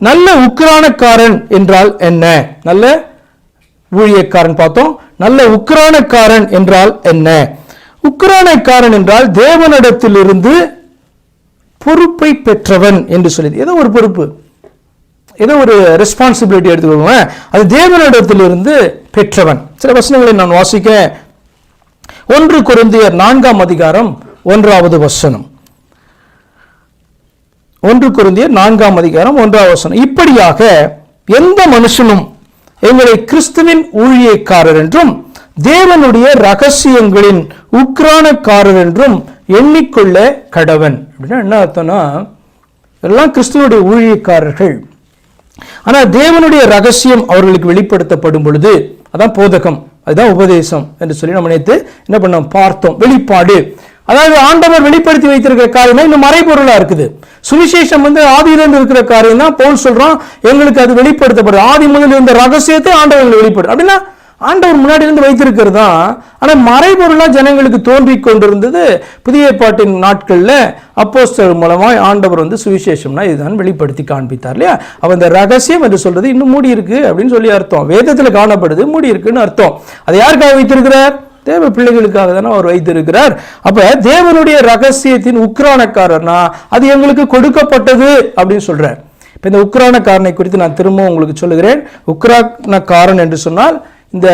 நல்ல உக்ரானக்காரன் என்றால் என்ன? நல்ல ஊழியக்காரன் பார்த்தோம். நல்ல உக்ரானக்காரன் என்றால் என்ன? உக்ரானக்காரன் என்றால் தேவனிடத்திலிருந்து பொறுப்பை பெற்றவன் என்று சொல்லி ஏதோ ஒரு பொறுப்பு. ஏதோ ஒரு ரெஸ்பான்சிபிலிட்டி எடுத்துக்கோங்க அது தேவனிடத்திலிருந்து பெற்றவன். சில வசனங்களை நான் வாசிக்க ஒன்று குருந்தியர் நான்காம் அதிகாரம் ஒன்றாவது வசனம். ஒன்று குருந்திய நான்காம் அதிகாரம் ஒன்றாவது வசனம். இப்படியாக எந்த மனுஷனும் எங்களை கிறிஸ்துவின் ஊழியக்காரர் என்றும் தேவனுடைய ரகசியங்களின் உக்ரானக்காரர் என்றும் எண்ணிக்கொள்ள கடவன். அப்படின்னா என்ன அர்த்தம்னா எல்லாம் கிறிஸ்துவனுடைய ஊழியக்காரர்கள். ஆனால் தேவனுடைய ரகசியம் அவர்களுக்கு வெளிப்படுத்தப்படும் பொழுது அதான் போதகம் அதுதான் உபதேசம் என்று சொல்லி நம்ம நினைத்து என்ன பண்ணோம்? பார்த்தோம். வெளிப்பாடு. அதாவது ஆண்டவர் வெளிப்படுத்தி வைத்திருக்கிற காரியமே இன்னும் மறைபொருளாக இருக்குது. சுவிசேஷம் வந்து ஆதியிலிருந்து இருக்கிற காரியம் தான் போல் சொல்றான் எங்களுக்கு அது வெளிப்படுத்தப்படுது. ஆதி முதல் இருந்த ரகசியத்தை ஆண்டவர் வெளிப்படும் அப்படின்னா ஆண்டவர் முன்னாடி இருந்து வைத்திருக்கிறது? தான் ஆனால் மறைபொருளாக ஜனங்களுக்கு தோன்றி கொண்டிருந்தது புதிய பாட்டின் நாட்களில் அப்போஸ்டர் மூலமாக ஆண்டவர் வந்து சுவிசேஷம்னா இதுதான் வெளிப்படுத்தி காண்பித்தார் இல்லையா? அவன் இந்த ரகசியம் என்று சொல்றது இன்னும் மூடி இருக்கு அப்படின்னு சொல்லி அர்த்தம். வேதத்தில் காணப்படுது மூடி இருக்குன்னு அர்த்தம். அதை யாருக்காக வைத்திருக்கிறார்? தேவ பிள்ளைகளுக்காக தானே அவர் வைத்திருக்கிறார். அப்ப தேவனுடைய ரகசியத்தின் உக்ரானக்காரர்னா அது எங்களுக்கு கொடுக்கப்பட்டது அப்படின்னு சொல்றார். இப்போ இந்த உக்ரானக்காரனை குறித்து நான் திரும்பவும் உங்களுக்கு சொல்லுகிறேன். உக்ரானக்காரன் என்று சொன்னால் இந்த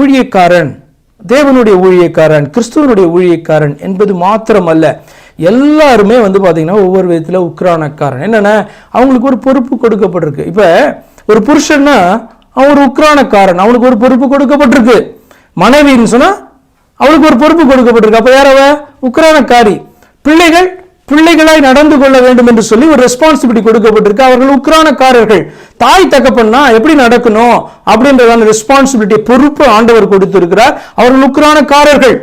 ஊழியக்காரன் தேவனுடைய ஊழியக்காரன் கிறிஸ்துவனுடைய ஊழியக்காரன் என்பது மாத்திரமல்ல. எல்லாருமே வந்து பார்த்தீங்கன்னா ஒவ்வொரு விதத்தில் உக்ரானக்காரன் என்னென்ன அவங்களுக்கு ஒரு பொறுப்பு கொடுக்கப்பட்டிருக்கு. இப்போ ஒரு புருஷன்னா அவன் ஒரு உக்ரானக்காரன் அவனுக்கு ஒரு பொறுப்பு கொடுக்கப்பட்டிருக்கு. மனைவின்னு சொன்னா அவளுக்கு ஒரு பொறுப்பு கொடுக்கப்பட்டிருக்கு. அப்போ யார் அவ? உக்ரானக்காரி. பிள்ளைகள் பிள்ளைகளாய் நடந்து கொள்ள வேண்டும் என்று சொல்லி ஒரு ரெஸ்பான்சிபிலிட்டி கொடுக்கப்பட்டிருக்கு. அவர்கள் உக்ரானக்காரர்கள். தாய் தகப்பன்னா எப்படி நடக்கணும் அப்படின்றதான ரெஸ்பான்சிபிலிட்டி பொறுப்பு ஆண்டவர் கொடுத்திருக்கிறார். அவர்கள் உக்ரானக்காரர்கள்.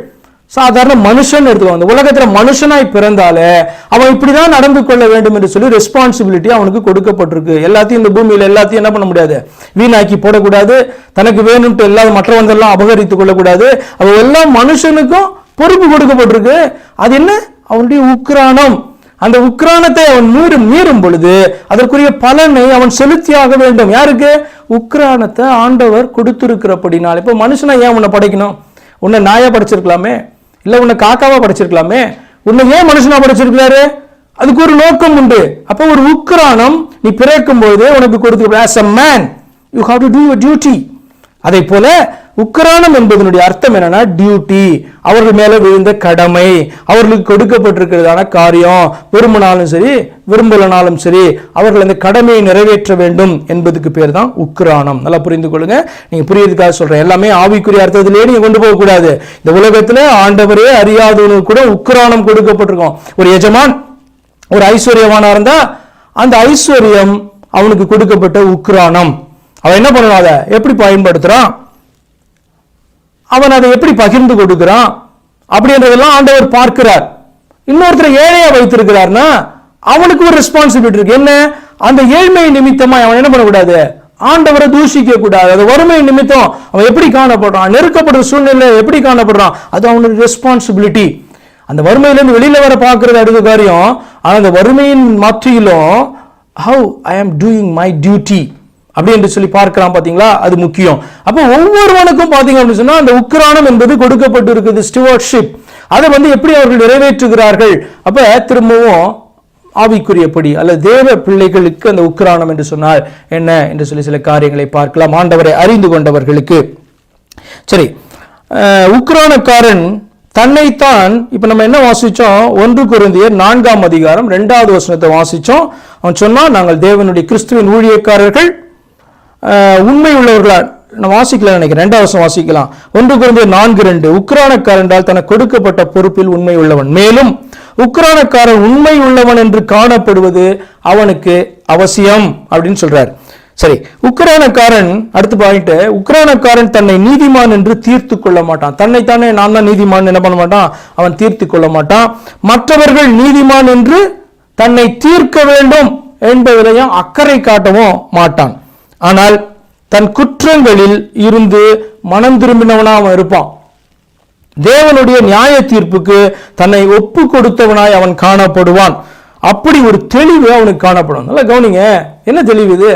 சாதாரண மனுஷன் எடுத்துக்கோ உலகத்துல மனுஷனாய் பிறந்தாலே அவன் இப்படிதான் நடந்து கொள்ள வேண்டும் என்று சொல்லி ரெஸ்பான்சிபிலிட்டி அவனுக்கு கொடுக்கப்பட்டிருக்கு. எல்லாத்தையும் இந்த பூமியில எல்லாத்தையும் என்ன பண்ண முடியாது? வீணாக்கி போடக்கூடாது. தனக்கு வேணும்ட்டு எல்லா மற்றவந்தெல்லாம் அபகரித்துக் கொள்ளக்கூடாது. அவன் எல்லா மனுஷனுக்கும் பொறுப்பு கொடுக்கப்பட்டிருக்கு. அது என்ன? அவனுடைய உக்ரானம் அந்த உக்ரானத்தை அவன் மீறும் மீறும் பொழுது அதற்குரிய பலனை அவன் செலுத்தியாக வேண்டும். யாருக்கு? உக்ரானத்தை ஆண்டவர் கொடுத்திருக்கிறபடினால். இப்போ மனுஷனை ஏன் உன்னை படைக்கணும்? உன்னை நாயா படைச்சிருக்கலாமே? இல்ல உன்னை காக்காவா படைச்சிருக்கலாமே? உன்னை ஏன் மனுஷனா படைச்சிருக்கிறாரு? அதுக்கு ஒரு நோக்கம் உண்டு. அப்போ ஒரு உக்ரானம் நீ பிறக்கும் போது உனக்கு கொடுத்து as a man you have to do your duty அதே போல உக்கரானம் என்பதனுடைய அர்த்தம் என்னன்னா டியூட்டி அவர்கள் மேல விழுந்த கடமை. அவர்களுக்கு கொடுக்கப்பட்டிருக்கிறதான காரியம். விரும்பினாலும் சரி விரும்பலனாலும் சரி அவர்கள் அந்த கடமையை நிறைவேற்ற வேண்டும் என்பதுக்கு பேர் தான் உக்ரானம் நல்லா புரிந்து கொள்ளுங்க. நீங்க புரியறதுக்காக சொல்றேன். எல்லாமே ஆவிக்குரிய அர்த்தத்திலேயே நீங்க கொண்டு போகக்கூடாது. இந்த உலகத்துல ஆண்டவரே அறியாதவனுக்கு கூட உக்ரானம் கொடுக்கப்பட்டிருக்கும். ஒரு எஜமான் ஒரு ஐஸ்வர்யவானா இருந்தா அந்த ஐஸ்வர்யம் அவனுக்கு கொடுக்கப்பட்ட உக்ரானம் அவன் என்ன பண்ணணும் அதை? எப்படி பயன்படுத்துறான்? அவன் அதை எப்படி பகிர்ந்து கொடுக்கிறான்? அப்படின்றதெல்லாம் ஆண்டவர் பார்க்கிறார். இன்னொருத்தர் ஏழையா வைத்திருக்கிறார்னா அவனுக்கு ஒரு ரெஸ்பான்சிபிலிட்டி இருக்கு. என்ன? அந்த ஏழ்மை நிமித்தமா அவன் என்ன பண்ணக்கூடாது? ஆண்டவரை தூஷிக்க கூடாது அது வறுமை நிமித்தம் அவன் எப்படி காணப்படுறான்? நெருக்கப்படுற சூழ்நிலை எப்படி காணப்படுறான்? அது அவனுக்கு ரெஸ்பான்சிபிலிட்டி அந்த வறுமையிலேருந்து வெளியில வர பார்க்கறது அடுத்த காரியம் ஆனால் அந்த வறுமையின் மத்தியிலும் ஹவு ஐ ஆம் டூயிங் மை டியூட்டி அப்படி என்று சொல்லி பார்க்கலாம் பார்த்தீங்களா அது முக்கியம். அப்போ ஒவ்வொருவனுக்கும் பார்த்தீங்க அப்படின்னு சொன்னால் அந்த உக்ரானம் என்பது கொடுக்கப்பட்டு இருக்குது ஸ்டுவர்ட்ஷிப் அதை வந்து எப்படி அவர்கள் நிறைவேற்றுகிறார்கள்? அப்போ திரும்பவும் ஆவிக்குரியபடி அல்லது தேவ பிள்ளைகளுக்கு அந்த உக்ரானம் என்று சொன்னால் என்ன என்று சொல்லி சில காரியங்களை பார்க்கலாம். ஆண்டவரை அறிந்து கொண்டவர்களுக்கு. சரி உக்ரானக்காரன் தன்னைத்தான் இப்போ நம்ம என்ன வாசித்தோம் ஒன்று குருந்தியர் நான்காம் அதிகாரம் ரெண்டாவது வசனத்தை வாசித்தோம் அவன் சொன்னால் நாங்கள் தேவனுடைய கிறிஸ்துவின் ஊழியக்காரர்கள் உண்மை உள்ளவர்களா? நான் வாசிக்கலாம் நினைக்கிறேன். ரெண்டாவது வருஷம் வாசிக்கலாம். ஒன்று குறைந்த நான்கு ரெண்டு உக்ரானக்காரன் என்றால் தனக்கு கொடுக்கப்பட்ட பொறுப்பில் உண்மை உள்ளவன். மேலும் உக்ரானக்காரன் உண்மை உள்ளவன் என்று காணப்படுவது அவனுக்கு அவசியம் அப்படின்னு சொல்றார். சரி உக்ரானக்காரன் அடுத்து பாயிண்ட் உக்ரானக்காரன் தன்னை நீதிமான் என்று தீர்த்து கொள்ள மாட்டான். தன்னைத்தானே நான் தான் நீதிமான் என்ன பண்ண மாட்டான்? அவன் தீர்த்து கொள்ள மாட்டான். மற்றவர்கள் நீதிமான் என்று தன்னை தீர்க்க வேண்டும் என்பதிலையும் அக்கறை காட்டவும் மாட்டான். ஆனால் தன் குற்றங்களில் இருந்து மனம் திரும்பினவனாக அவன் இருப்பான். தேவனுடைய நியாய தீர்ப்புக்கு தன்னை ஒப்பு கொடுத்தவனாய் அவன் காணப்படுவான். அப்படி ஒரு தெளிவு அவனுக்கு காணப்படும். நல்லா கவனிங்க. என்ன தெளிவு இது?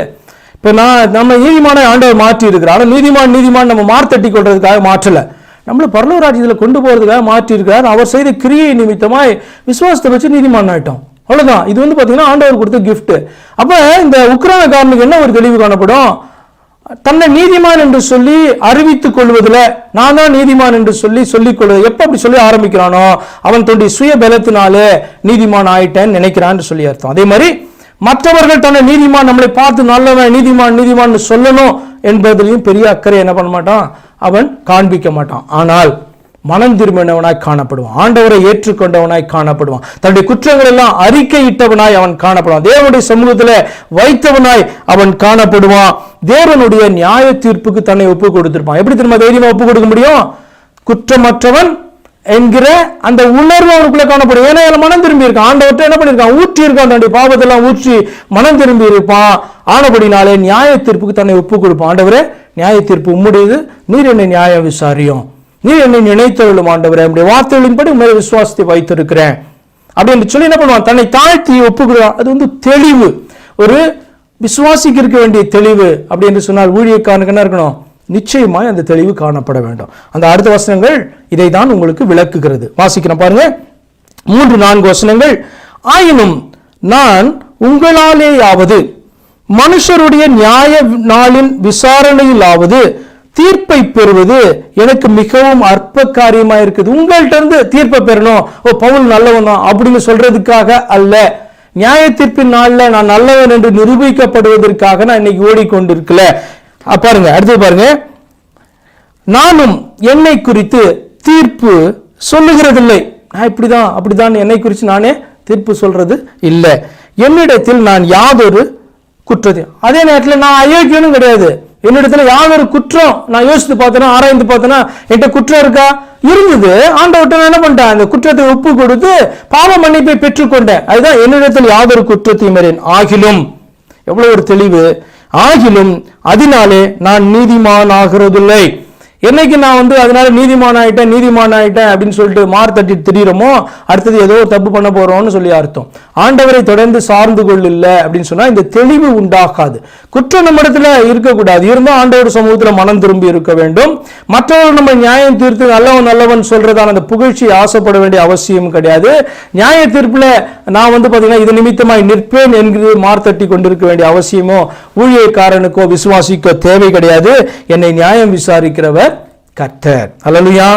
இப்போ நான் நம்ம நீதிமான ஆண்டவர் மாற்றி இருக்கிறார் ஆனால் நீதிமான் நீதிமான் நம்ம மார்த்தட்டி கொள்றதுக்காக மாற்றலை. நம்மளை பரலூர் ராஜ்யத்தில் கொண்டு போகிறதுக்காக மாற்றி இருக்கிறார் அவர் செய்த கிரியை நிமித்தமாய் விசுவாசத்தை வச்சு நீதிமான் ஆயிட்டோம். அவ்வளோதான் இது வந்து பார்த்தீங்கன்னா ஆண்டவர் கொடுத்த கிஃப்ட்டு அப்போ இந்த உக்ரைனக்காரனுக்கு என்ன ஒரு தெளிவு காணப்படும்? தன்னை நீதிமான் என்று சொல்லி அறிவித்துக் கொள்வதில் நான் தான் நீதிமான் என்று சொல்லி சொல்லிக் கொள்வது. எப்போ அப்படி சொல்லி ஆரம்பிக்கிறானோ? அவன் தன்னுடைய சுய பலத்தினாலே நீதிமான் ஆயிட்டேன்னு நினைக்கிறான்னு சொல்லி அர்த்தம். அதே மாதிரி மற்றவர்கள் தன்னை நீதிமான் நம்மளை பார்த்து நல்லவன் நீதிமான் நீதிமான் சொல்லணும் என்பதிலையும் பெரிய அக்கறை என்ன பண்ண மாட்டான்? அவன் காண்பிக்க மாட்டான். ஆனால் மனம் திரும்பினவனாய் காணப்படுவான். ஆண்டவரை ஏற்றுக்கொண்டவனாய் காணப்படுவான். தன்னுடைய குற்றங்கள் எல்லாம் அறிக்கையிட்டவனாய் அவன் காணப்படுவான். தேவனுடைய சமூகத்தில் வைத்தவனாய் அவன் காணப்படுவான். தேவனுடைய நியாய தீர்ப்புக்கு தன்னை ஒப்பு கொடுத்திருப்பான். எப்படி திரும்ப தைரியமா ஒப்பு கொடுக்க முடியும்? குற்றமற்றவன் என்கிற அந்த உணர்வு அவனுக்குள்ள காணப்படும். ஏன்னா மனம் திரும்பி இருக்கான் ஆண்டவர்கிட்ட என்ன பண்ணிருக்கான் ஊற்றி இருக்கான் தன்னுடைய பாவத்தெல்லாம் ஊற்றி மனம் திரும்பி இருப்பான் ஆனபடினாலே நியாய தீர்ப்புக்கு தன்னை ஒப்பு கொடுப்பான். ஆண்டவரே நியாய தீர்ப்பு உம்முடையது நீர் என்னை நியாயம் விசாரியும். நீர் என்னை நினைத்தருளும் ஆண்டவரே. உடைய வார்த்தைகளின்படி உண்மையை விசுவாசத்தை வைத்திருக்கிறேன். அப்படின்னு சொல்லி என்ன பண்ணுவான்? தன்னை தாழ்த்தி ஒப்புக்கிறான் அது வந்து தெளிவு. ஒரு விசுவாசிக்கு இருக்க வேண்டிய தெளிவு. அப்படி என்று சொன்னால் ஊழியக்காரனுக்கு என்ன இருக்கணும்? நிச்சயமாய் அந்த தெளிவு காணப்பட வேண்டும். அந்த அடுத்த வசனங்கள் இதை தான் உங்களுக்கு விளக்குகிறது. வாசிக்கிறேன் பாருங்க. மூன்று நான்கு வசனங்கள். ஆயினும் நான் உங்களாலேயாவது மனுஷருடைய நியாய நாளின் விசாரணையிலாவது தீர்ப்பை பெறுவது எனக்கு மிகவும் அற்ப காரியமா இருக்குது. உங்கள்கிட்ட இருந்து தீர்ப்பை பெறணும். ஓ பவுல் நல்லவன் தான் அப்படின்னு சொல்றதுக்காக அல்ல. நியாய தீர்ப்பின் நாள்ல நான் நல்லவன் என்று நிரூபிக்கப்படுவதற்காக நான் இன்னைக்கு ஓடிக்கொண்டிருக்கல. பாருங்க அடுத்து பாருங்க. நானும் என்னை குறித்து தீர்ப்பு சொல்லுகிறதில்லை. நான் இப்படிதான் அப்படிதான் என்னை குறித்து நானே தீர்ப்பு சொல்றது இல்லை. என்னிடத்தில் நான் யாதொரு குற்றத்தையும் அதே நேரத்தில் நான் அயோக்கியனும் கிடையாது. என்னிடத்துல யாதொரு குற்றம்? நான் யோசித்து பார்த்தேன்னா ஆராய்ந்து பார்த்தேன்னா என்கிட்ட குற்றம் இருக்கா? இருந்தது. ஆண்டவர்கிட்ட நான் என்ன பண்ணிட்டேன்? அந்த குற்றத்தை ஒப்பு கொடுத்து பாவ மன்னிப்பை பெற்றுக்கொண்டேன். அதுதான் என்னிடத்தில் யாதொரு குற்றத்தையும் மறேன் ஆகிலும் எவ்வளவு ஒரு தெளிவு. ஆகிலும் அதனாலே நான் நீதிமான் ஆகிறதில்லை என்னைக்கு நான் வந்து அதனால நீதிமான் ஆயிட்டேன் நீதிமான் ஆயிட்டேன் அப்படின்னு சொல்லிட்டு மார் தட்டி திரியிறோமோ அடுத்தது ஏதோ தப்பு பண்ண போறோம்னு சொல்லி அர்த்தம். ஆண்டவரை தொடர்ந்து சார்ந்து கொள்ளில்ல அப்படின்னு சொன்னா இந்த தெளிவு உண்டாகாது. குற்றம் நம்மிடத்துல இருக்கக்கூடாது. இருந்தும் ஆண்டவர் சமூகத்துல மனம் திரும்பி இருக்க வேண்டும். மற்றவர்கள் நம்ம நியாயம் தீர்த்து நல்லவன் நல்லவன் சொல்றதான அந்த புகழ்ச்சி ஆசைப்பட வேண்டிய அவசியம் கிடையாது. நியாய தீர்ப்புல நான் வந்து பாத்தீங்கன்னா இது நிமித்தமாய் நிற்பேன் என்கிறது மார்த்தட்டி கொண்டிருக்க வேண்டிய அவசியமோ ஊழியக்காரனுக்கோ விசுவாசிக்கோ தேவை கிடையாது. என்னை நியாயம் விசாரிக்கிறவர் கர்த்தர். அல்லலுயா.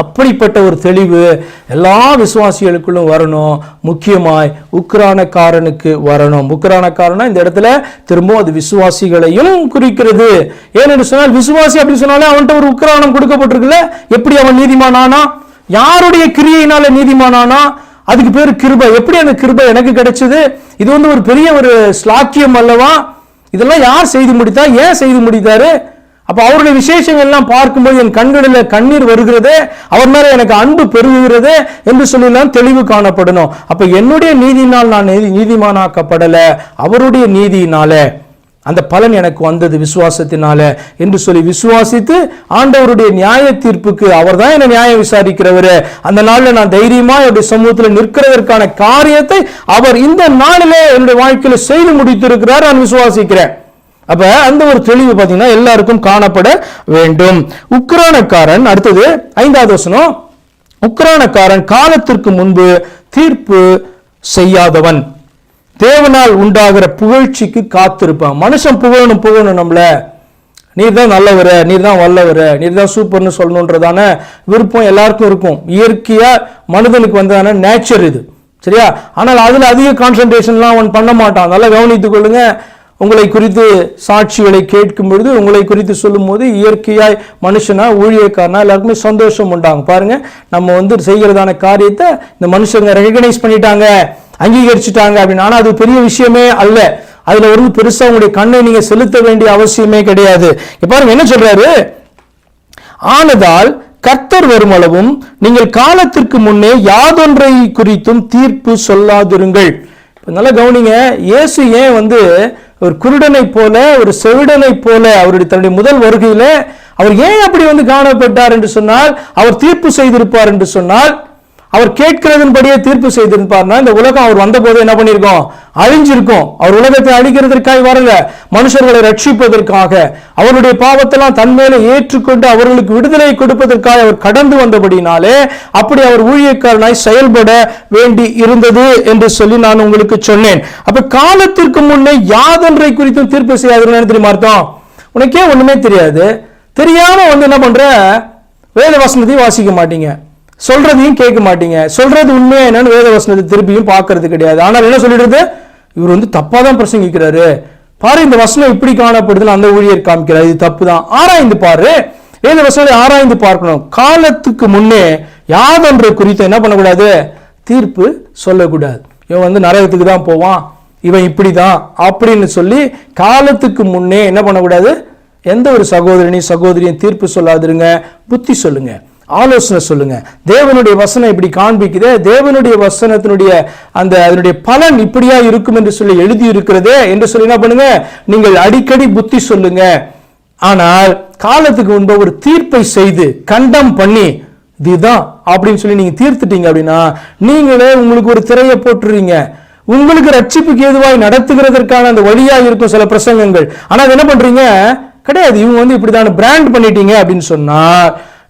அப்படிப்பட்ட ஒரு தெளிவு எல்லா விசுவாசிகளுக்குள்ளும் வரணும். முக்கியமாய் உக்ரானக்காரனுக்கு வரணும். உக்ரானக்காரனா இந்த இடத்துல திரும்பவும் அது விசுவாசிகளையும் குறிக்கிறது. ஏன்னு சொன்னால் விசுவாசி அப்படின்னு சொன்னாலே அவன்கிட்ட ஒரு உக்ரானம் கொடுக்கப்பட்டிருக்குல்ல? எப்படி அவன் நீதிமானானா? யாருடைய கிரியையினால நீதிமானானா? அதுக்கு பேர் கிருபை. எப்படி அந்த கிருபை எனக்கு கிடைச்சது? இது வந்து ஒரு பெரிய ஒரு ஸ்லாக்கியம் அல்லவா? இதெல்லாம் யார் செய்து முடித்தா? ஏன் செய்து முடித்தாரு? அப்ப அவருடைய விசேஷங்கள் எல்லாம் பார்க்கும்போது என் கண்களில் கண்ணீர் வருகிறது அவர் மேல எனக்கு அன்பு பெருகுகிறது என்று சொல்லலாம் தெளிவு காணப்படணும். அப்ப என்னுடைய நீதியினால் நான் நீதி நீதிமானாக்கப்படல அவருடைய நீதியினால அந்த பலன் எனக்கு வந்தது விசுவாசத்தினால என்று சொல்லி விசுவாசித்து ஆண்டவருடைய நியாய தீர்ப்புக்கு அவர் தான் என்னை நியாயம் விசாரிக்கிறவர். அந்த நாளில் நான் தைரியமா என்னுடைய சமூகத்தில் நிற்கிறதற்கான காரியத்தை அவர் இந்த நாளிலே என்னுடைய வாழ்க்கையில் செய்து முடித்திருக்கிறார் நான் விசுவாசிக்கிறேன். அப்ப அந்த ஒரு தெளிவு பார்த்தீங்கன்னா எல்லாருக்கும் காணப்பட வேண்டும். உக்ரானக்காரன் அடுத்தது ஐந்தாவது வசனம் உக்ரானக்காரன் காலத்திற்கு முன்பு தீர்ப்பு செய்யாதவன். தேவனால் உண்டாகிற புகழ்ச்சிக்கு காத்திருப்பான். மனுஷன் புகழணும் புகழணும் நம்மள. நீர் தான் நல்லவர் நீர் தான் வல்லவர் நீர் தான் சூப்பர்னு சொல்லணுன்றதான விருப்பம் எல்லாருக்கும் இருக்கும். இயற்கையா மனிதனுக்கு வந்ததான நேச்சர் இது. சரியா? ஆனால் அதுல அதிக கான்சன்ட்ரேஷன்லாம் அவன் பண்ண மாட்டான். நல்லா கவனித்துக் கொள்ளுங்க. உங்களை குறித்து சாட்சிகளை கேட்கும் பொழுது உங்களை குறித்து சொல்லும்போது இயற்கையாய் மனுஷனா ஊழியக்காரனா எல்லாருக்குமே சந்தோஷம் உண்டாகும். பாருங்க நம்ம வந்து செய்கிறதான காரியத்தை இந்த மனுஷங்க ரெகனைஸ் பண்ணிட்டாங்க அங்கீகரிச்சுட்டாங்க அப்படின்னு. ஆனால் அது பெரிய விஷயமே அல்ல. அதுல ஒரு பெருசா உங்களுடைய கண்ணை நீங்க செலுத்த வேண்டிய அவசியமே கிடையாது. பாருங்க என்ன சொல்றாரு? ஆனதால் கர்த்தர் வருமளவும் நீங்கள் காலத்திற்கு முன்னே யாதொன்றை குறித்தும் தீர்ப்பு சொல்லாதிருங்கள். நல்லா கவனிங்க இயேசு ஏன் வந்து ஒரு குருடனை போல ஒரு செவிடனை போல அவருடைய தன்னுடைய முதல் வருகையில அவர் ஏன் அப்படி வந்து காணப்பட்டார் என்று சொன்னால் அவர் தீர்ப்பு செய்திருப்பார் என்று சொன்னால் அவர் கேட்கிறதன்படியே தீர்ப்பு செய்திருப்பார்னா இந்த உலகம் அவர் வந்தபோது என்ன பண்ணியிருக்கோம்? அழிஞ்சிருக்கும். அவர் உலகத்தை அழிக்கிறதற்காக வரல. மனுஷர்களை ரட்சிப்பதற்காக. அவருடைய பாவத்தெல்லாம் தன்மேல ஏற்றுக்கொண்டு அவர்களுக்கு விடுதலை கொடுப்பதற்காக அவர் கடந்து வந்தபடினாலே அப்படி அவர் ஊழியக்காரனாய் செயல்பட வேண்டி இருந்தது என்று சொல்லி நான் உங்களுக்கு சொன்னேன். அப்ப காலத்திற்கு முன்னே யாதொன்றை குறித்தும் தீர்ப்பு செய்யாதுன்னு தெரியுமா அர்த்தம்? உனக்கே ஒண்ணுமே தெரியாது. தெரியாம வந்து என்ன பண்ற? வேத வசனத்தையும் வாசிக்க மாட்டீங்க. சொல்றதையும் கேட்க மாட்டீங்க. சொல்றது உண்மையா என்னன்னு வேத வசனத்தை திருப்பியும் பார்க்கறது கிடையாது. ஆனால் என்ன சொல்லிடுறது இவர் வந்து தப்பா தான் பிரசங்கிக்கிறாரு. பாரு இந்த வசனம் இப்படி காணப்படுதுன்னு அந்த ஊழியர் காமிக்கிறார். இது தப்பு தான் ஆராய்ந்து பாரு. வேத வசனத்தை ஆராய்ந்து பார்க்கணும். காலத்துக்கு முன்னே யாதொன்றை குறித்து என்ன பண்ணக்கூடாது? தீர்ப்பு சொல்லக்கூடாது. இவன் வந்து நரகத்துக்கு தான் போவான். இவன் இப்படி தான் அப்படின்னு சொல்லி காலத்துக்கு முன்னே என்ன பண்ணக்கூடாது? எந்த ஒரு சகோதரனையும் சகோதரியும் தீர்ப்பு சொல்லாதிருங்க. புத்தி சொல்லுங்கள் ஆலோசனை சொல்லுங்க. தேவனுடைய வசனம் இப்படி காண்பிக்குதே. தேவனுடைய வசனத்தினுடைய அந்த அதனுடைய பலன் இப்படியா இருக்கும் என்று சொல்லி எழுதி இருக்கிறதே என்று சொல்லி என்ன பண்ணுங்க? நீங்கள் அடிக்கடி புத்தி சொல்லுங்க. ஆனால் காலத்துக்கு முன்பு ஒரு தீர்ப்பை செய்து கண்டம் பண்ணி இதுதான் அப்படின்னு சொல்லி நீங்க தீர்த்துட்டீங்க அப்படின்னா நீங்களே உங்களுக்கு ஒரு திரையை போட்டுறீங்க. உங்களுக்கு ரட்சிப்புக்கு ஏதுவாய் நடத்துகிறதற்கான அந்த வழியா இருக்கும் சில பிரசங்கங்கள். ஆனா என்ன பண்றீங்க? கிடையாது. இவங்க வந்து இப்படிதான் பிராண்ட் பண்ணிட்டீங்க அப்படின்னு சொன்னா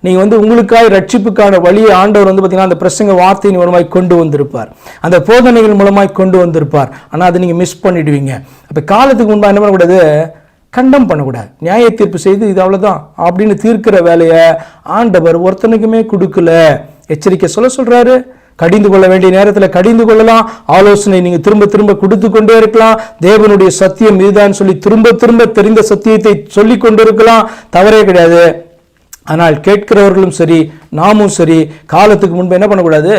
நீங்கள் வந்து உங்களுக்காக ரட்சிப்புக்கான வழியை ஆண்டவர் வந்து பார்த்தீங்கன்னா அந்த பிரசங்க வார்த்தையின் மூலமாய் கொண்டு வந்திருப்பார். அந்த போதனைகள் மூலமாய் கொண்டு வந்திருப்பார். ஆனால் அதை நீங்கள் மிஸ் பண்ணிடுவீங்க. அப்போ காலத்துக்கு முன்பாக என்ன பண்ணக்கூடாது? கண்டம் பண்ணக்கூடாது. நியாய தீர்ப்பு செய்து இது அவ்வளோதான் அப்படின்னு தீர்க்கிற வேலையை ஆண்டவர் ஒருத்தனுக்குமே கொடுக்கல. எச்சரிக்கை சொல்ல சொல்கிறாரு கடிந்து கொள்ள வேண்டிய நேரத்தில் கடிந்து கொள்ளலாம். ஆலோசனை நீங்கள் திரும்ப திரும்ப கொடுத்து கொண்டே இருக்கலாம். தேவனுடைய சத்தியம் இதுதான் சொல்லி திரும்ப திரும்ப தெரிந்த சத்தியத்தை சொல்லி கொண்டு இருக்கலாம் தவறே கிடையாது. ஆனால் கேட்கிறவர்களும் சரி நாமும் சரி காலத்துக்கு முன்பு என்ன பண்ணக்கூடாது?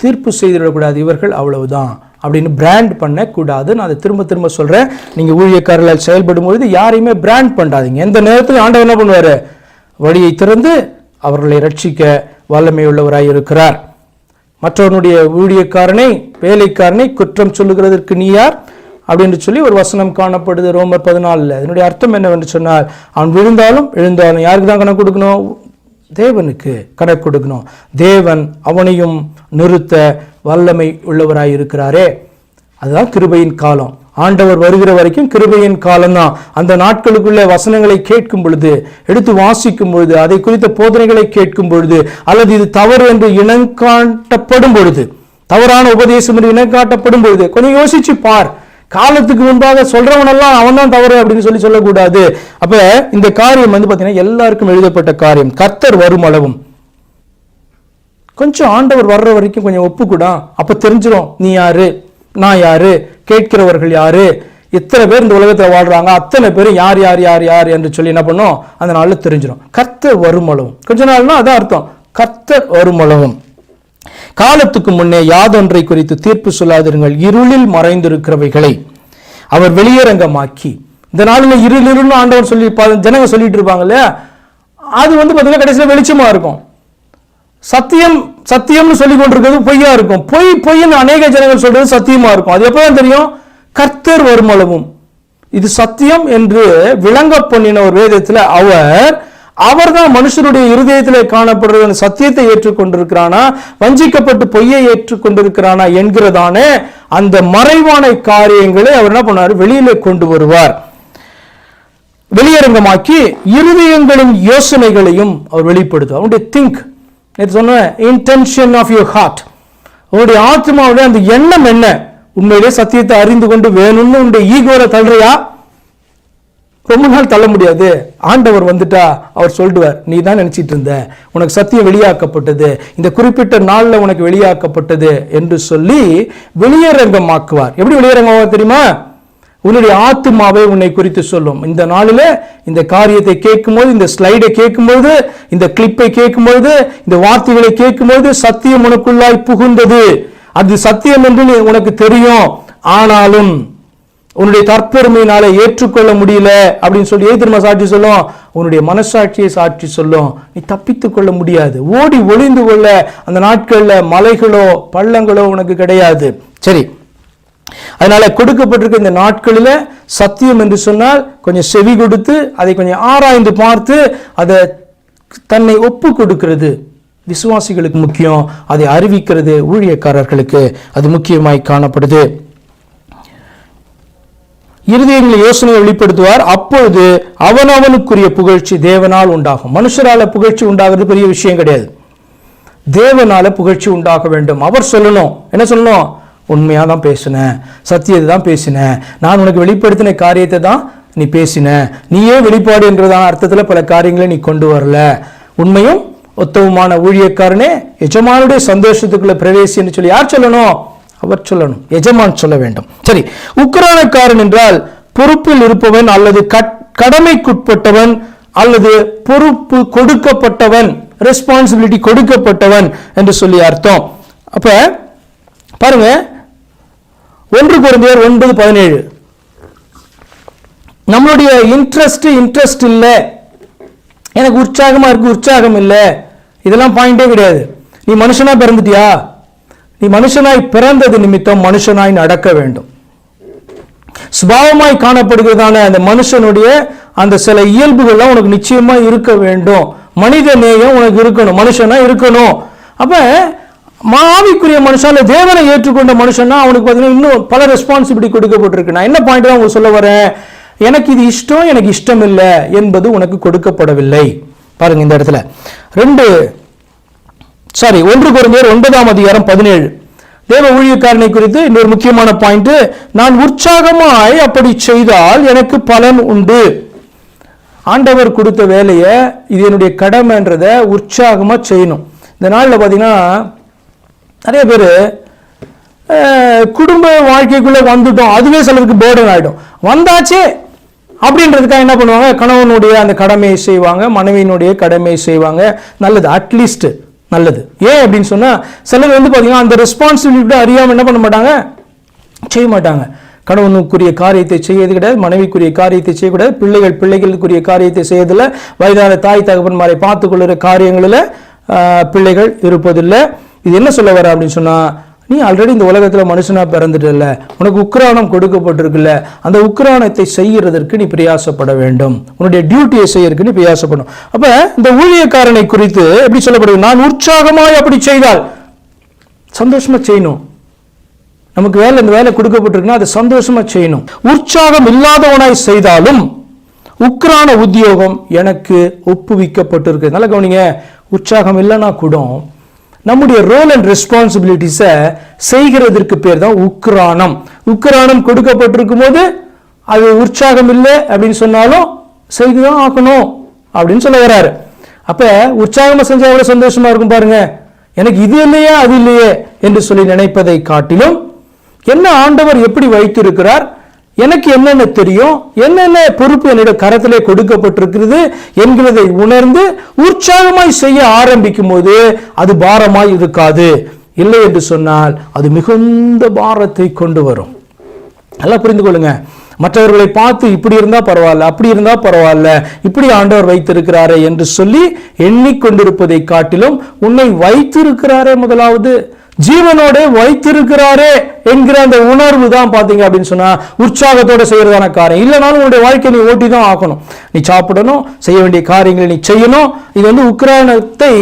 தீர்ப்பு செய்துவிடக்கூடாது இவர்கள் அவ்வளவுதான் அப்படின்னு பிராண்ட் பண்ணக்கூடாது நான் அதை திரும்ப திரும்ப சொல்கிறேன் நீங்கள் ஊழியக்காரர்கள் செயல்படும் பொழுது யாரையுமே பிராண்ட் பண்ணாதீங்க. எந்த நேரத்தில் ஆண்டவர் என்ன பண்ணுவார்? வழியை திறந்து அவர்களை ரட்சிக்க வல்லமை இருக்கிறார். மற்றவனுடைய ஊழியக்காரனை வேலைக்காரனை குற்றம் சொல்லுகிறதற்கு நீ யார்? அப்படின்னு சொல்லி ஒரு வசனம் காணப்படுது ரோமர் பதினாலில். அதனுடைய அர்த்தம் என்னவென்று சொன்னால் அவன் விழுந்தாலும் எழுந்தாலும் யாருக்கு தான் கணக்கு கொடுக்கணும்? தேவனுக்கு கணக்கு கொடுக்கணும். தேவன் அவனையும் நிறுத்த வல்லமை உள்ளவராய் இருக்கிறாரே. அதுதான் கிருபையின் காலம். ஆண்டவர் வருகிற வரைக்கும் கிருபையின் காலம்தான். அந்த நாட்களுக்குள்ள வசனங்களை கேட்கும் பொழுது எடுத்து வாசிக்கும் பொழுது அதை குறித்த போதனைகளை கேட்கும் பொழுது அல்லது இது தவறு என்று இனங்காட்டப்படும் பொழுது தவறான உபதேசம் என்று இனங்காட்டப்படும் பொழுது கொஞ்சம் யோசிச்சு பார். காலத்துக்கு முன்பாக சொல்றவனெல்லாம் அவன் தான் தவறு அப்படின்னு சொல்லி சொல்லக்கூடாது. அப்ப இந்த காரியம் வந்து பாத்தீங்கன்னா எல்லாருக்கும் எழுதப்பட்ட காரியம். கர்த்தர் வரும் அளவும். கொஞ்சம் ஆண்டவர் வர்ற வரைக்கும் கொஞ்சம் ஒப்புக்கூடா. அப்ப தெரிஞ்சிடும் நீ யாரு? நான் யாரு? கேட்கிறவர்கள் யாரு? எத்தனை பேர் இந்த உலகத்தில் வாழ்றாங்க? அத்தனை பேர் யார் யார் யார் யார் என்று சொல்லி என்ன பண்ணும்? அந்த நாளில் தெரிஞ்சிடும் கர்த்தர் வருமளவும் கொஞ்ச நாள்னா அதான் அர்த்தம். கர்த்தர் வருமளவும் காலத்துக்கு முன்னே யாதொன்றை குறித்து தீர்ப்பு சொல்லாதிருங்கள். இருளில் மறைந்திருக்கிறவைகளை அவர் வெளியரங்கமாக்கி. இந்த நாளில் இருள் இருள்னு ஆண்டவர் சொல்லி ஜனங்க சொல்லிட்டு இருப்பாங்க இல்லையா? அது வந்து பார்த்தீங்கன்னா கடைசியில் வெளிச்சமா இருக்கும். சத்தியம் சத்தியம்னு சொல்லி கொண்டிருக்கிறது பொய்யா இருக்கும். பொய் பொய்ன்னு அநேக ஜனங்கள் சொல்றது சத்தியமா இருக்கும். அது எப்பதான் தெரியும்? கர்த்தர் வருமளவும். இது சத்தியம் என்று விளங்க பண்ணின ஒரு வேதத்தில் அவர் அவர்தான் மனுஷருடைய இருதயத்திலே காணப்படுற சத்தியத்தை ஏற்றுக்கொண்டிருக்கிறானா? வஞ்சிக்கப்பட்டு பொய்யை ஏற்றுக்கொண்டிருக்கிறானா என்கிறதான அந்த மறைவான காரியங்களை அவர் என்ன பண்ணார்? வெளியில கொண்டு வருவார். வெளியரங்கமாக்கி இருதயங்களின் யோசனைகளையும் அவர் வெளிப்படுத்துவார். அவனுடைய திங்க் நேற்று சொன்ன இன்டென்ஷன் ஆஃப் யுவர் ஹார்ட் உன்னுடைய ஆத்மாவுடைய அந்த எண்ணம் என்ன? உண்மையிலே சத்தியத்தை அறிந்து கொண்டு வேணும்னு உன்னுடைய ஈகோரை தள்ளுறியா? ரொம்ப நாள் தள்ள முடியாது. ஆண்டவர் வந்துட்டா அவர் சொல்லுவார் நீ தான் நினைச்சிட்டு இருந்த. உனக்கு சத்தியம் வெளியாக்கப்பட்டது. இந்த குறிப்பிட்ட நாளில் உனக்கு வெளியாக்கப்பட்டது என்று சொல்லி வெளியரங்கமாக்குவார். எப்படி வெளியரங்கமாக்குவார் தெரியுமா? உன்னுடைய ஆத்துமாவே உன்னை குறித்து சொல்லும். இந்த நாளில் இந்த காரியத்தை கேட்கும்போது இந்த ஸ்லைடை கேட்கும்போது இந்த கிளிப்பை கேட்கும்போது இந்த வார்த்தைகளை கேட்கும்போது சத்தியம் உனக்குள்ளாய் புகுந்தது. அது சத்தியம் என்று உனக்கு தெரியும். ஆனாலும் உன்னுடைய தற்பெருமையினால ஏற்றுக்கொள்ள முடியல அப்படின்னு சொல்லி ஏ திரும்ப சாட்சி சொல்லும்? உன்னுடைய மனசாட்சியை சாட்சி சொல்லும். நீ தப்பித்து கொள்ள முடியாது. ஓடி ஒளிந்து கொள்ள அந்த நாட்களில் மலைகளோ பள்ளங்களோ உனக்கு கிடையாது. சரி. அதனால கொடுக்கப்பட்டிருக்க இந்த நாட்களில் சத்தியம் என்று சொன்னால் கொஞ்சம் செவி கொடுத்து அதை கொஞ்சம் ஆராய்ந்து பார்த்து அதை தன்னை ஒப்பு கொடுக்கிறது. விசுவாசிகளுக்கு முக்கியம். அதை அறிவிக்கிறது ஊழியக்காரர்களுக்கு. அது முக்கியமாய் காணப்படுது. இருதயங்களை யோசனையை வெளிப்படுத்துவார். அப்பொழுது அவனவனுக்குரிய புகழ்ச்சி தேவனால் உண்டாகும். மனுஷரால புகழ்ச்சி உண்டாகிறது பெரிய விஷயம் கிடையாது. தேவனால புகழ்ச்சி உண்டாக வேண்டும். அவர் சொல்லணும். என்ன சொல்லணும்? உண்மையாக தான் பேசினேன் சத்தியத்தை தான் பேசினேன் நான் உனக்கு வெளிப்படுத்தின காரியத்தை தான் நீ பேசின. நீயே வெளிப்பாடு என்றதான அர்த்தத்தில் பல காரியங்களை நீ கொண்டு வரல. உண்மையும் உத்தமமான ஊழியக்காரனே எஜமானுடைய சந்தோஷத்துக்குள்ள பிரவேசின்னு சொல்லி யார் சொல்லணும்? அவர் சொல்லணும். எஜமான் சொல்ல வேண்டும். சரி உக்ரானக்காரன் என்றால் பொறுப்பில் இருப்பவன் அல்லது கடமைக்குட்பட்டவன் அல்லது பொறுப்பு கொடுக்கப்பட்டவன் ரெஸ்பான்சிபிலிட்டி கொடுக்கப்பட்டவன் என்று சொல்லி அர்த்தம். அப்ப பாருங்க. ஒன்று குழந்தையர் ஒன்பது பதினேழு. நம்மளுடைய இன்ட்ரெஸ்ட் இன்ட்ரெஸ்ட் இல்லை. எனக்கு உற்சாகமா இருக்கு உற்சாகம் இல்லை. இதெல்லாம் பாயிண்டே கிடையாது. நீ மனுஷனா பிறந்துட்டியா? நீ மனுஷனாய் பிறந்தது நிமித்தம் மனுஷனாய் நடக்க வேண்டும். சுபாவமாய் காணப்படுகிறதான அந்த மனுஷனுடைய அந்த சில இயல்புகள்லாம் உனக்கு நிச்சயமா இருக்க வேண்டும். மனித நேயம் உனக்கு இருக்கணும். மனுஷனா இருக்கணும். அப்ப மாவிக்குரிய மனுஷன் இல்லை தேவனை ஏற்றுக்கொண்ட மனுஷன்னா அவனுக்கு பார்த்தீங்கன்னா இன்னும் பல ரெஸ்பான்சிபிலிட்டி கொடுக்கப்பட்டிருக்கு. நான் என்ன பாயிண்ட் தான் உங்களுக்கு சொல்ல வரேன்? எனக்கு இது இஷ்டம் எனக்கு இஷ்டம் இல்லை என்பது உனக்கு கொடுக்கப்படவில்லை. பாருங்க இந்த இடத்துல. ரெண்டு சாரி ஒன்று குறைந்தர் ஒன்பதாம் அதிகாரம் பதினேழு. தேவ ஊழியக்காரனை குறித்து இன்னொரு முக்கியமான பாயிண்ட் நான் உற்சாகமாய் அப்படி செய்தால் எனக்கு பலன் உண்டு. ஆண்டவர் கொடுத்த வேலையை இது என்னுடைய கடமைன்றதை உற்சாகமா செய்யணும். இந்த நாளில் பார்த்தீங்கன்னா நிறைய பேர் குடும்ப வாழ்க்கைக்குள்ளே வந்துட்டோம். அதுவே சிலருக்கு பேர்டன் ஆகிடும் வந்தாச்சே அப்படின்றதுக்காக என்ன பண்ணுவாங்க? கணவனுடைய அந்த கடமையை செய்வாங்க மனைவியினுடைய கடமையை செய்வாங்க. நல்லது அட்லீஸ்ட் நல்லது. ஏன் அப்படின்னு சொன்னால் சிலர் வந்து பார்த்தீங்கன்னா அந்த ரெஸ்பான்சிபிலிட்டி அறியாமல் என்ன பண்ண மாட்டாங்க? செய்ய மாட்டாங்க. கணவனுக்குரிய காரியத்தை செய்யறது கிடையாது மனைவிக்குரிய காரியத்தை செய்யக்கூடாது பிள்ளைகள் பிள்ளைகளுக்குரிய காரியத்தை செய்யறதில்ல. வயதான தாய் தகப்பன்மாரை பார்த்து கொள்ளுற காரியங்களில் பிள்ளைகள் இருப்பதில்லை. இது என்ன சொல்ல வர அப்படின்னு சொன்னால் நீ ஆல்ரெடி இந்த உலகத்தில் மனுஷனா பிறந்துட்டல உனக்கு உக்ரானம் கொடுக்கப்பட்டிருக்குல்ல? அந்த உக்ரானத்தை செய்யறதற்கு நீ பிரயாசப்பட வேண்டும். உன்னுடைய டியூட்டியை செய்யறதுக்கு நீ பிரயாசப்படணும். அப்ப இந்த ஊழியக்காரனை குறித்து எப்படி சொல்லப்படுது நான் உற்சாகமாய் அப்படி செய்தால் சந்தோஷமா செய்யணும். நமக்கு வேலை இந்த வேலை கொடுக்கப்பட்டிருக்குன்னா அதை சந்தோஷமா செய்யணும். உற்சாகம் இல்லாதவனாய் செய்தாலும் உக்ரான உத்தியோகம் எனக்கு ஒப்புவிக்கப்பட்டிருக்கு நல்ல கவனிங்க. உற்சாகம் இல்லைன்னா கூட நம்முடைய ரோல் அண்ட் ரெஸ்பான்சிபிலிட்டிஸை செய்கிறதற்கு பேர் தான் உக்ரானம் உக்ரானம் கொடுக்கப்பட்டிருக்கும் போது அது உற்சாகம் இல்லை அப்படின்னு சொன்னாலும் செய்துதான் ஆக்கணும் அப்படின்னு சொல்ல வர்றாரு அப்ப உற்சாகமா செஞ்சா எவ்வளவு சந்தோஷமா இருக்கும் பாருங்க. எனக்கு இது இல்லையா அது இல்லையே என்று சொல்லி நினைப்பதை காட்டிலும் என்ன ஆண்டவர் எப்படி வைத்திருக்கிறார்? எனக்கு என்னென்ன தெரியும்? என்னென்ன பொறுப்பு என்னுடைய கரத்திலே கொடுக்கப்பட்டிருக்கிறது என்கிறதை உணர்ந்து உற்சாகமாய் செய்ய ஆரம்பிக்கும் போது அது பாரமாய் இருக்காது. இல்லை என்று சொன்னால் அது மிகுந்த பாரத்தை கொண்டு வரும். நல்லா புரிந்து கொள்ளுங்க. மற்றவர்களை பார்த்து இப்படி இருந்தா பரவாயில்ல அப்படி இருந்தா பரவாயில்ல இப்படி ஆண்டவர் வைத்திருக்கிறாரே என்று சொல்லி எண்ணிக்கொண்டிருப்பதை காட்டிலும் உன்னை வைத்திருக்கிறாரே முதலாவது. ஜீவனோட வைத்திருக்கிறாரே என்கிற அந்த உணர்வு தான் பார்த்தீங்க அப்படின்னு சொன்னால் உற்சாகத்தோட செய்யறதான காரியம். இல்லைனாலும் உன்னுடைய வாழ்க்கையை நீ ஓட்டி தான் ஆகணும். நீ சாப்பிடணும் செய்ய வேண்டிய காரியங்களை நீ செய்யணும். இது வந்து உக்ரானத்தை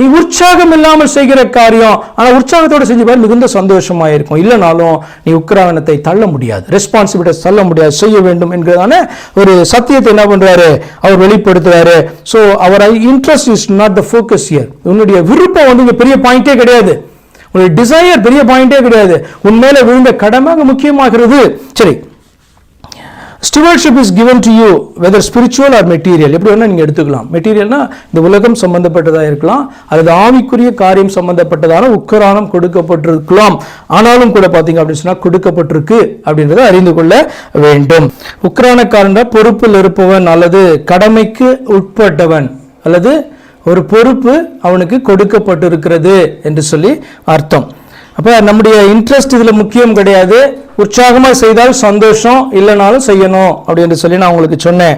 நீ உற்சாகம் இல்லாமல் செய்கிற காரியம். ஆனால் உற்சாகத்தோடு செஞ்சு பாரு மிகுந்த சந்தோஷமா இருக்கும். இல்லைனாலும் நீ உக்ரானத்தை தள்ள முடியாது. ரெஸ்பான்சிபிலிட்டி தள்ள முடியாது. செய்ய வேண்டும் என்கிறதான ஒரு சத்தியத்தை என்ன பண்ணுறாரு அவர் வெளிப்படுத்துறாரு. So our interest is not the focus here உன்னுடைய விருப்பம் வந்து இங்கே பெரிய பாயிண்டே கிடையாது. உங்களுடைய டிசையர் பெரிய பாயிண்டே கிடையாது. உன் மேலே விழுந்த கடமை அங்கே முக்கியமாகிறது. சரி. Stewardship is given to you whether spiritual or material எப்படி வேணால் நீங்கள் எடுத்துக்கலாம். மெட்டீரியல்னா இந்த உலகம் சம்பந்தப்பட்டதாக இருக்கலாம். அல்லது ஆவிக்குரிய காரியம் சம்பந்தப்பட்டதான உக்கரானம் கொடுக்கப்பட்டிருக்கலாம். ஆனாலும் கூட பார்த்தீங்க அப்படின்னு சொன்னால் கொடுக்கப்பட்டிருக்கு அப்படின்றத அறிந்து கொள்ள வேண்டும். உக்ரானக்காரன் பொறுப்பில் இருப்பவன் அல்லது கடமைக்கு உட்பட்டவன். அல்லது ஒரு பொறுப்பு அவனுக்கு கொடுக்கப்பட்டிருக்கிறது என்று சொல்லி அர்த்தம். அப்போ நம்முடைய இன்ட்ரெஸ்ட் இதில் முக்கியம் கிடையாது. உற்சாகமாக செய்தால் சந்தோஷம் இல்லைனாலும் செய்யணும் அப்படின்னு சொல்லி நான் உங்களுக்கு சொன்னேன்.